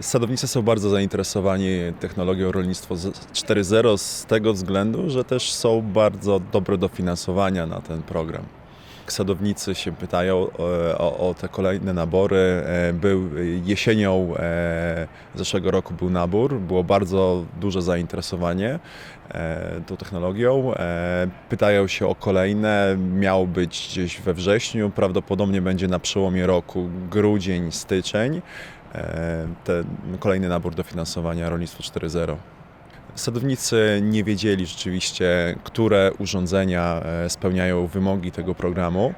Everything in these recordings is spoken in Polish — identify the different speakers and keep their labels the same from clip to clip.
Speaker 1: Sadownicy są bardzo zainteresowani technologią rolnictwo z- 4.0 z tego względu, że też są bardzo dobre dofinansowania na ten program. Sadownicy się pytają e, o, o te kolejne nabory. E, Był jesienią e, zeszłego roku był nabór, było bardzo duże zainteresowanie tą technologią. Pytają się o kolejne, miało być gdzieś we wrześniu, prawdopodobnie będzie na przełomie roku grudzień, styczeń. Ten kolejny nabór dofinansowania Rolnictwo 4.0. Sadownicy nie wiedzieli rzeczywiście, które urządzenia e, spełniają wymogi tego programu.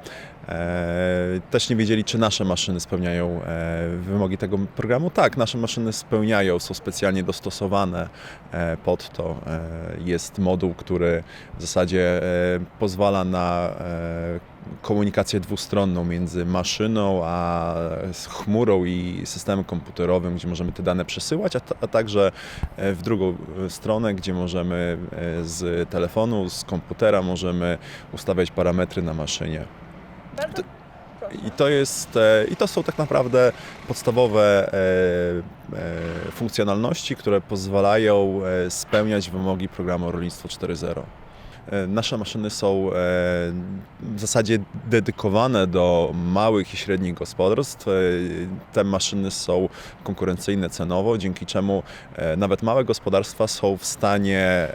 Speaker 1: E, Też nie wiedzieli, czy nasze maszyny spełniają e, wymogi tego programu. Tak, nasze maszyny spełniają, są specjalnie dostosowane e, pod to. Jest moduł, który w zasadzie pozwala na komunikację dwustronną między maszyną a chmurą i systemem komputerowym, gdzie możemy te dane przesyłać, a, a także w drugą stronę, gdzie możemy z telefonu, z komputera możemy ustawiać parametry na maszynie. I to jest, e, i to są tak naprawdę podstawowe e, e, funkcjonalności, które pozwalają spełniać wymogi programu Rolnictwo 4.0. E, Nasze maszyny są e, w zasadzie dedykowane do małych i średnich gospodarstw. E, Te maszyny są konkurencyjne cenowo, dzięki czemu nawet małe gospodarstwa są w stanie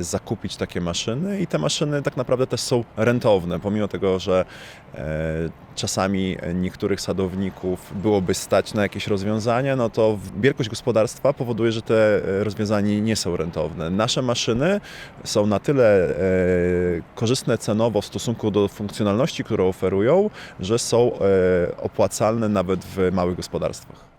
Speaker 1: zakupić takie maszyny i te maszyny tak naprawdę też są rentowne, pomimo tego, że czasami niektórych sadowników byłoby stać na jakieś rozwiązania, no to wielkość gospodarstwa powoduje, że te e, rozwiązania nie są rentowne. Nasze maszyny są na tyle e, korzystne cenowo w stosunku do funkcjonalności, które oferują, że są e, opłacalne nawet w małych gospodarstwach.